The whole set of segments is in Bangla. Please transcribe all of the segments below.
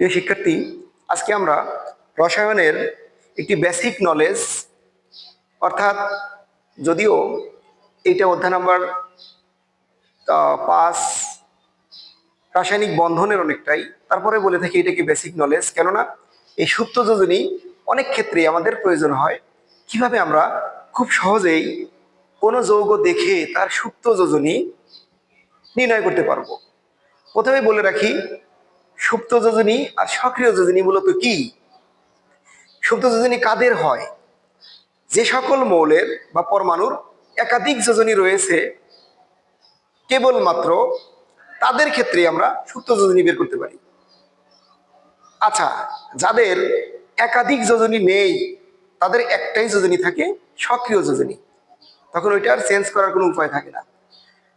প্রিয় শিক্ষার্থী, আজকে আমরা রসায়নের একটি বেসিক নলেজ অর্থাৎ যদিও এটা অধ্যায় নাম্বার পাঁচ, রাসায়নিক বন্ধনের অনেকটাই, তারপরে বলে থাকি এটাকে বেসিক নলেজ কেননা এই সুপ্ত যোজনী অনেক ক্ষেত্রেই আমাদের প্রয়োজন হয়। কীভাবে আমরা খুব সহজেই কোনো যৌগ দেখে তার সুপ্ত যোজনী নির্ণয় করতে পারব? প্রথমে বলে রাখি সুপ্ত যোজনী আর সক্রিয় যোজনী মূলত কি? সুপ্ত যোজনী কাদের হয়? যে সকল মৌলের বা পরমাণুর একাধিক যোজনী রয়েছে, কেবলমাত্র তাদের ক্ষেত্রে আমরা সুপ্ত যোজনী বের করতে পারি। আচ্ছা যাদের একাধিক যোজনী নেই, তাদের একটাই যোজনী থাকে সক্রিয় যোজনী। তখন ওইটা আর চেঞ্জ করার কোনো উপায় থাকে না।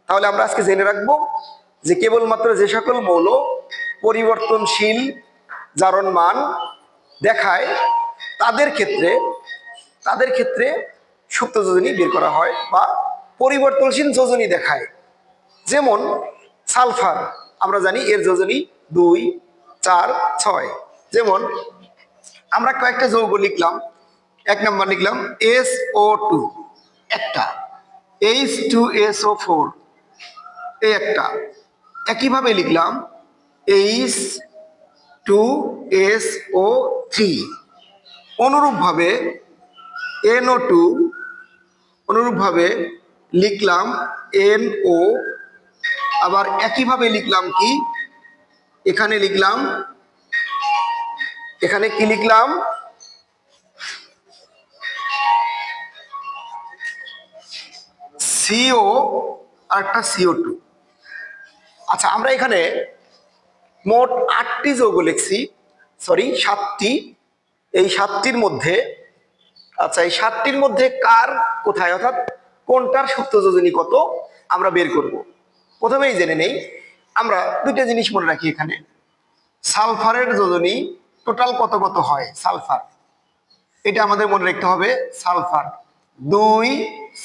তাহলে আমরা আজকে জেনে রাখব যে কেবলমাত্র যে সকল মৌল পরিবর্তনশীল জারণ মান দেখায়, তাদের ক্ষেত্রে তাদের ক্ষেত্রে সুপ্ত যোজনী বের করা হয় বা পরিবর্তনশীল যোজনী দেখায়। যেমন সালফার, আমরা জানি এর যোজনী দুই, চার, ছয়। যেমন আমরা কয়েকটা যৌগ লিখলাম, এক নম্বর লিখলাম এস ও টু, একটা। H two S O four, এই একটা। একইভাবে লিখলাম H two S O three অনুরূপভাবে এনও টু অনুরূপভাবে লিখলাম এন ও আবার একইভাবে লিখলাম কি? এখানে লিখলাম, এখানে কি লিখলাম? সিও আর একটা সিও টু আচ্ছা আমরা এখানে মোট আটটি যৌগ লিখছি সরি সাতটি। এই সাতটির মধ্যে আচ্ছা এই সাতটির মধ্যে কার কোথায়? অর্থাৎ কোনটার সুপ্ত যোজনী কত? আমরা বের করব। প্রথমেই জেনে নেই। আমরা দুইটা জিনিস মনে রাখি এখানে। সালফারের যোজনী টোটাল কত কত হয়? সালফার। এটা আমাদের মনে রাখতে হবে, সালফার। দুই,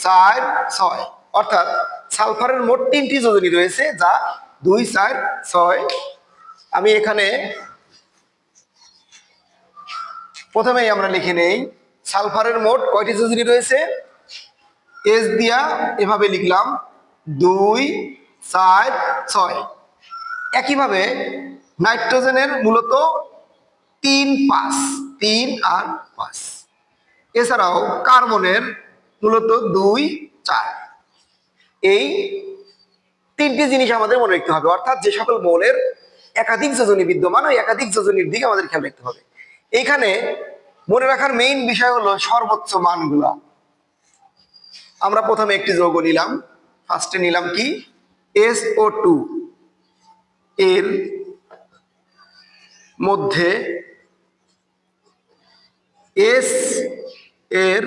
চার, ছয়। অর্থাৎ সালফারের মোট তিনটি যোজনী রয়েছে, যা দুই, চার, ছয় আমি এখানে প্রথমেই আমরা লিখে নেই, সালফারের মোট কয়টি যোজনী রয়েছে? এস দিয়া এভাবে লিখলাম, দুই, চার, ছয়। একইভাবে নাইট্রোজেনের মূলত তিন পাঁচ, তিন আর পাঁচ। এছাড়াও কার্বনের মূলত দুই, চার। এই তিনটি জিনিস আমাদের মনে রাখতে হবে, অর্থাৎ যে সকল মৌলের একাধিক যোজনী বিদ্যমান, ওই একাধিক যোজনীর দিকে আমাদের খেয়াল রাখতে হবে। এইখানে মনে রাখার মেইন বিষয় হলো সর্বোচ্চ মানগুলা। আমরা প্রথমে একটি যৌগ নিলাম। ফার্স্টে নিলাম কি? এস ও টু এর মধ্যে এস এর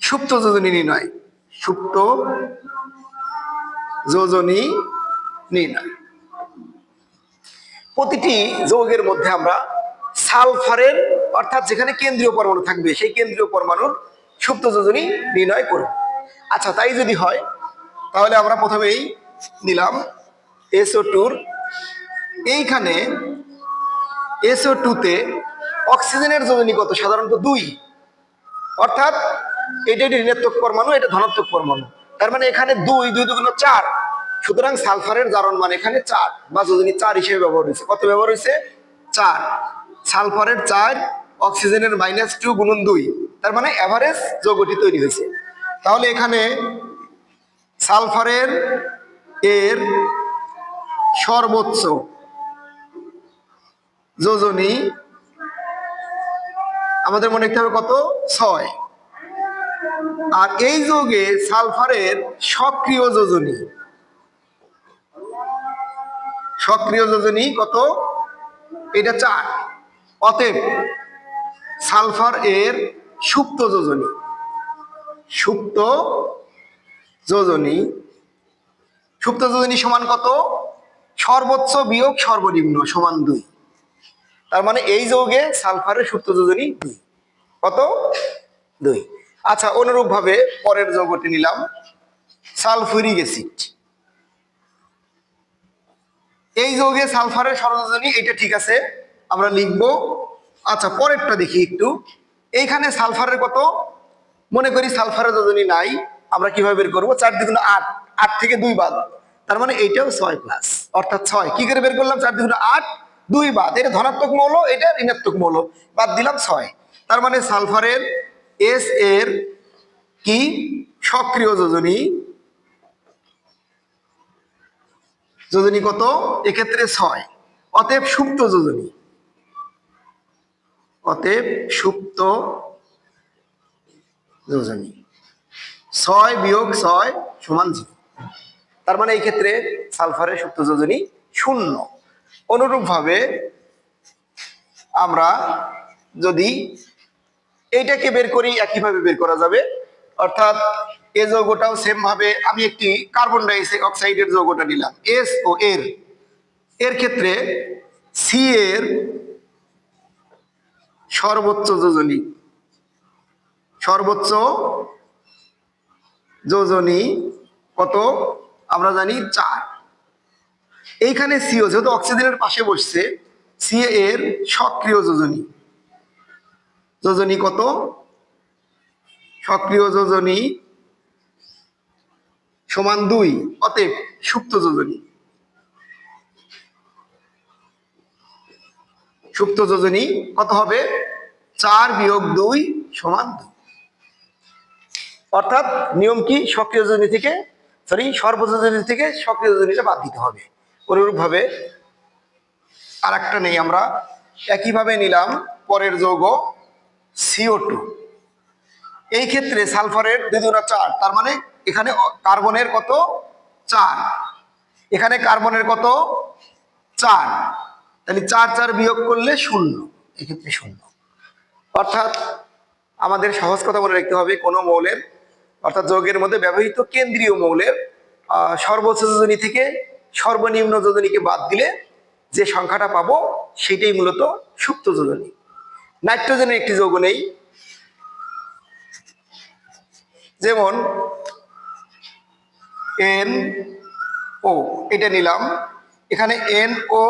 সুপ্ত যোজনী নির্ণয়। সুপ্ত যোজনী নির্ণয়। প্রতিটি যৌগের মধ্যে আমরা সালফারের, অর্থাৎ যেখানে কেন্দ্রীয় পরমাণু থাকবে, সেই কেন্দ্রীয় পরমাণুর সুপ্ত যোজনী নির্ণয় করব আচ্ছা তাই যদি হয়, তাহলে আমরা প্রথমেই নিলাম এসও টুর এইখানে এসও টুতে অক্সিজেনের যোজনী কত সাধারণত দুই। অর্থাৎ, এটা একটি ঋণাত্মক পরমাণু, এটা ধনাত্মক পরমাণু। তার মানে এখানে দুই দুই দুগুণ চার। সুতরাং সালফারের জারণ মান এখানে চার, বা যোজনী চার হিসেবে ব্যবহার হয়েছে। কত ব্যবহার হয়েছে? চার। সালফারের চার, অক্সিজেনের মাইনাস টু গুণন দুই। তার মানে অ্যাভারেজ যৌগটি তৈরি হয়েছে। তাহলে এখানে সালফারের এর সর্বোচ্চ যোজনী আমাদের মনে রাখতে হবে কত? ছয়। আর এই যোগে সালফারের সক্রিয় যোজনী সক্রিয় যোজনী কত? এটা চার। অতএব সালফার এর সুপ্ত যোজনী। সুপ্ত যোজনী। সুপ্ত যোজনী সমান কত? সর্বোচ্চ বিয়োগ সর্বনিম্ন সমান দুই। তার মানে এই যৌগে সালফারের সুপ্ত যোজনী দুই। কত? দুই। আচ্ছা অনুরূপ ভাবে পরের যৌগটি নিলাম। Sulphuric acid. এই যৌগে সালফারের সরযোজনী এটা ঠিক আছে, আমরা লিখব। আচ্ছা পরেরটা দেখি একটু। এইখানে সালফারের কত? মনে করি সালফারের যোজনী নাই। আমরা কীভাবে বের করব? চার দ্বিগুণ আট। আট থেকে দুই বাদ। তার মানে এইটাও ছয় প্লাস অর্থাৎ ছয়। কি করে বের করলাম? চার দ্বিগুণ আট, দুই বাদ। এটা ধনাত্মক মৌল, এটা ঋণাত্মক মৌল। বাদ দিলাম ছয়। তার মানে সালফারের এস এর কি? সক্রিয় যোজনী যোজনী কত? এক্ষেত্রে ছয়। অতএব সুপ্ত যোজনী। অতএব সুপ্ত যোজনী। ছয় বিয়োগ ছয় সমান জিরো। তার মানে এই ক্ষেত্রে সালফারের সুপ্ত যোজনী শূন্য। অনুরূপভাবে আমরা যদি এইটাকে বের করি, একইভাবে বের করা যাবে। অর্থাৎ এ যৌগটাও সেম ভাবে আমি একটি কার্বন ডাই অক্সাইডের যৌগটা নিলাম। এস ও এর। এর ক্ষেত্রে সি এর সর্বোচ্চ যোজনী। সর্বোচ্চ যোজনী কত? আমরা জানি চার। এইখানে সিও যেহেতু অক্সিজেনের পাশে বসছে সি এর সক্রিয় যোজনী। যোজনী কত? সক্রিয় যোজনী সমান দুই, অতএব সুপ্ত যোজনী। সুপ্ত যোজনী কত হবে? চার বিয়োগ দুই সমান দুই। অর্থাৎ নিয়ম কি? সক্রিয় যোজনী থেকে সরি সর্বযোজনী থেকে সক্রিয় যোজনীটা বাদ দিতে হবে। অনুরূপভাবে আর একটা নেই আমরা। একইভাবে নিলাম, পরের যৌগ সিও টু এই ক্ষেত্রে সালফারের দ্বিগুণা চার, তার মানে এখানে কার্বনের কত? চার। এখানে কার্বনের কত? চার। তাহলে চার চার বিয়োগ করলে শূন্য। এক্ষেত্রে শূন্য। অর্থাৎ আমাদের সহজ কথা মনে রাখতে হবে কোনো মৌলের, অর্থাৎ যৌগের মধ্যে ব্যবহৃত কেন্দ্রীয় মৌলের সর্বোচ্চ যোজনী থেকে সর্বনিম্ন যোজনীকে বাদ দিলে যে সংখ্যাটা পাবো, সেটাই মূলত সুপ্ত যোজনী। নাইট্রোজেনের একটি যৌগ নেই যেমন এন ও এটা নিলাম। এখানে এন ও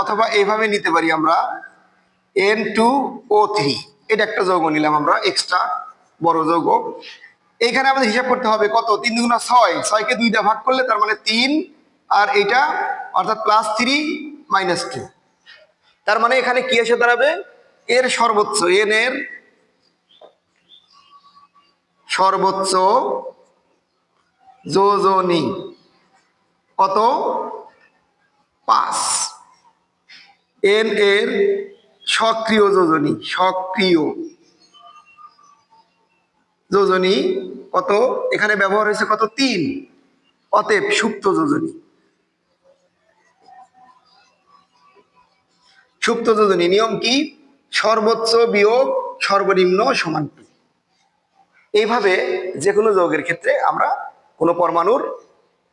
অথবা এইভাবে নিতে পারি আমরা। এন টু ও থ্রি এটা একটা যৌগ নিলাম আমরা এক্সট্রা বড় যৌগ। এইখানে আমাদের হিসাব করতে হবে কত? তিন দুগুণা ছয়, ছয়কে দুইটা ভাগ করলে তার মানে তিন, আর এইটা অর্থাৎ প্লাস থ্রি মাইনাস টু তার মানে এখানে কি এসে দাঁড়াবে? এর সর্বোচ্চ এন এর সর্বোচ্চ যোজনী কত? পাঁচ। এন এর সক্রিয় যোজনী সক্রিয় যোজনী কত? এখানে ব্যবহার হয়েছে কত? তিন। অতএব সুপ্ত যোজনী। সুপ্ত যোজনী, নিয়ম কি? সর্বোচ্চ বিয়োগ সর্বনিম্ন সমান এইভাবে যে কোনো যৌগের ক্ষেত্রে আমরা কোনো পরমাণুর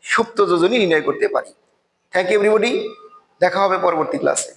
সুপ্ত যোজনী নির্ণয় করতে পারি। থ্যাংক ইউ এভরিবডি দেখা হবে পরবর্তী ক্লাসে